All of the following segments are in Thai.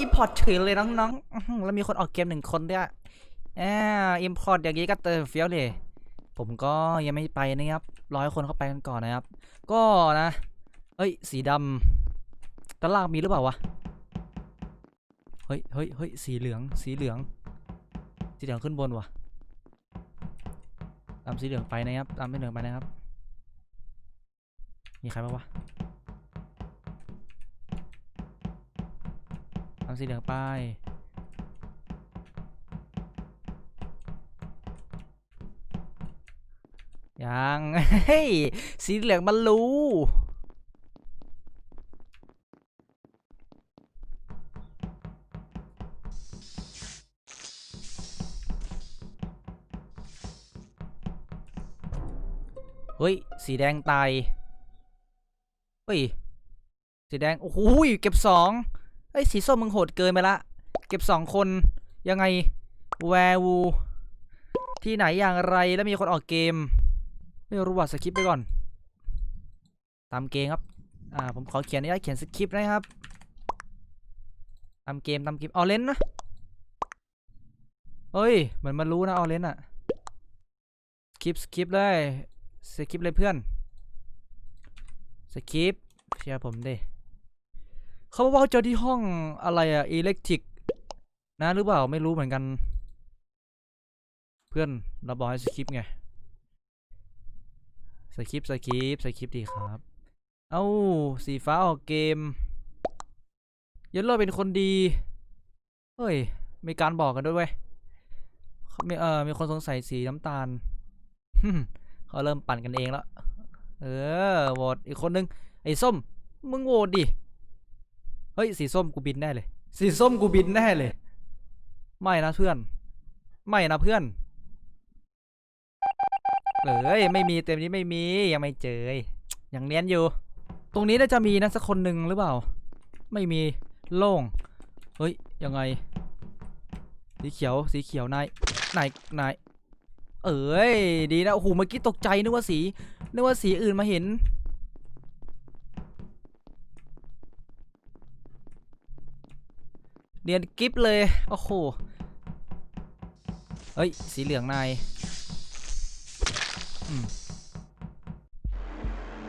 อิมพอร์ตเฉยเลยน้องๆอื้อหือแล้วมีคนออกเกมหนึ่งคนด้วยอ่าอิมพอร์ตอย่างนี้ก็เติมเฟี้ยวเลย ผมก็ยังไม่ไปนะครับร้อยคนเข้าไปกันก่อนนะครับ ก็นะ เอ้ย สีดำตารางมีหรือเปล่าวะ เฮ้ยเฮ้ยเฮ้ยสีเหลือง สีเหลือง สีเหลืองขึ้นบนวะตามสีเหลืองไปนะครับ ตามสีเหลืองไปนะครับ มีใครบ้างวะ ตามสีเหลืองไป ยัง เฮ้ย สีเหลืองมันรู้เฮ้ย สีแดงตาย เฮ้ย สีแดง โอ้โหเก็บสอง เฮ้ยสีส้มมึงโหดเกินไปละ เก็บสองคนยังไงแวร์วูที่ไหนอย่างไรแล้วมีคนออกเกม ไม่รู้ว่าสคริปต์ไปก่อน ตามเกมครับ อ่าผมขอเขียนนี่ได้เขียนสคริปต์นะครับ ตามเกมตามเกมออเลนนะเฮ้ยเหมือนมันรู้นะออเลนอะสคริปต์สคริปต์เลยสคริปต์เลยเพื่อนสคริปต์เชื่อผมดิ เขาบอกว่าเขาเจอที่ห้องอะไรอะอิเล็กทริกนะหรือเปล่าไม่รู้เหมือนกัน เพื่อนเราบอกให้สคริปไงสคริปสคริปสคริปดีครับ เอ้าสีฟ้าออกเกมเยันโลเป็นคนดีเฮ้ย มีการบอกกันด้วยเว้ยมีเอ่อมีคนสงสัยสีน้ำตาลเขาเริ่มปั่นกันเองแล้ว เออโหวตอีกคนนึง ไอ้ส้ม มึงโหวตดิ เฮ้ยสีส้มกูบินแน่เลย สีส้มกูบินแน่เลย ไม่นะเพื่อน ไม่นะเพื่อนเอ้ยไม่มีเต็มนี้ไม่มียังไม่เจอยังเนียนอยู่ ตรงนี้น่าจะมีนะสักคนหนึ่งหรือเปล่า ไม่มีโล่งเฮ้ยยังไง สีเขียวสีเขียวนายนายนายเอ้ยดีนะโอ้โหเมื่อกี้ตกใจนึกว่าสีนึกว่าสีอื่นมาเห็น เรียนกิฟเลย โอ้โห เฮ้ย สีเหลืองนาย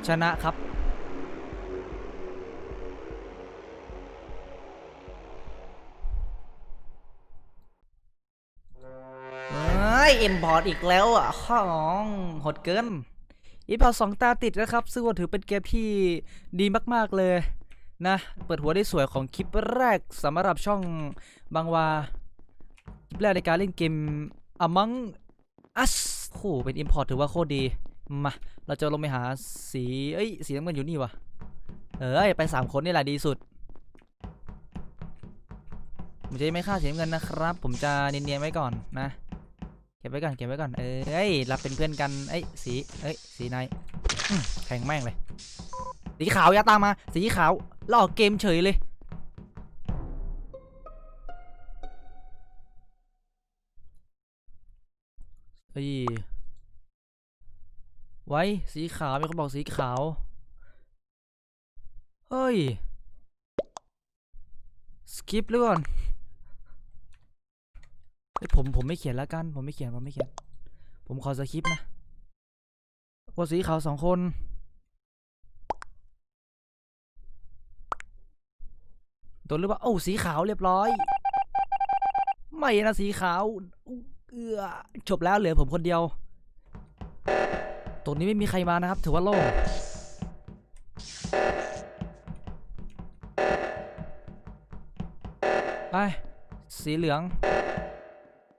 ชนะครับ เฮ้ยอ็มบอร์ดอีกแล้วอะของหดเกินอีพอสองตาติดนะครับ ซึ่งถือเป็นเกมที่ดีมาก ๆ เลย นะ เปิดหัวได้สวยของคลิปแรกสำหรับช่องบางวา คลิปแรกในการเล่นเกม Among Us โอ้โหเป็น Import ถือว่าโคตรดี มา เราจะลงไปหาสี เอ้ย สีน้ำเงินอยู่นี่วะเอ้ย ไป 3 คนนี่แหละดีสุด ผมจะไม่ฆ่าสีน้ำเงินนะครับ ผมจะเนียนๆไว้ก่อนนะ เก็บไว้ก่อน เก็บไว้ก่อน เอ้ย รับเป็นเพื่อนกัน เอ้ย สี เอ้ย สีนอื้อแข่งแม่งเลย สีขาวย่าตามมา สีขาว หลอกเกมเฉยเลยเอ้ไว้ สีขาว มีคนบอกสีขาว เฮ้ย สกิปหรือก่อนผม ผมไม่เขียนแล้วกัน ผมไม่เขียน ผมไม่เขียน ผมขอสกิปนะว่าสีขาวสองคน ตัวหรือเปล่าโอ้สีขาวเรียบร้อย ไม่นะสีขาวเอือจบแล้วเหลือผมคนเดียว ตรงนี้ไม่มีใครมานะครับ ถือว่าโล่งไปสีเหลือง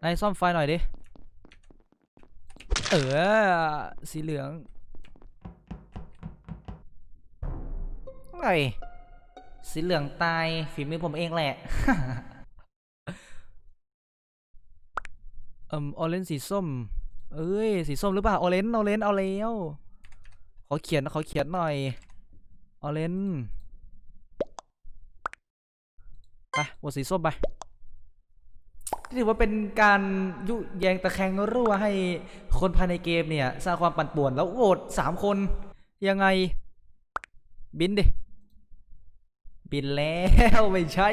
นายซ่อมไฟหน่อยดิ เออ สีเหลืองไง สีเหลืองตายฝีมือผมเองแหละ เอ่มออเรนสีส้ม เอ้ย สีส้มหรือเปล่าออเรนออเรนเอาแล้ว ขอเขียนขอเขียนหน่อยออเรนไปโหวตสีส้มไปถือว่าเป็นการยุแยงตะแคงรั่วให้คนภายในเกมเนี่ย สร้างความปั่นป่วนแล้วโหวตสามคน ยังไง บินดิ บินแล้วไม่ใช่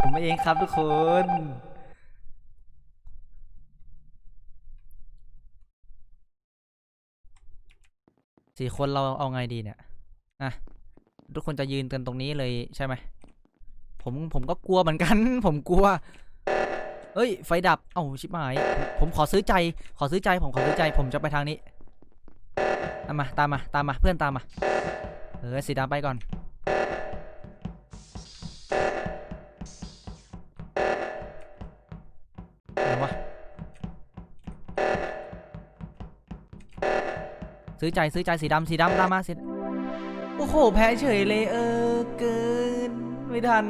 ผมเองครับทุกคน สี่คนเราเอาไงดีเนี่ย อะ ทุกคนจะยืนกันตรงนี้เลยใช่ไหม ผมผมก็กลัวเหมือนกัน ผมกลัว เอ้ย ไฟดับ เอ้าชิบหาย ผมขอซื้อใจ ขอซื้อใจ ผมขอซื้อใจ ผมจะไปทางนี้ามา ตามมา ตามมา เพื่อนตามมา เออสีดำไปก่อน ซื้อใจซื้อใจสีดำสีดำตามมาสีโอ้โห แพ้เฉยเลยเออ เกิน ไม่ทัน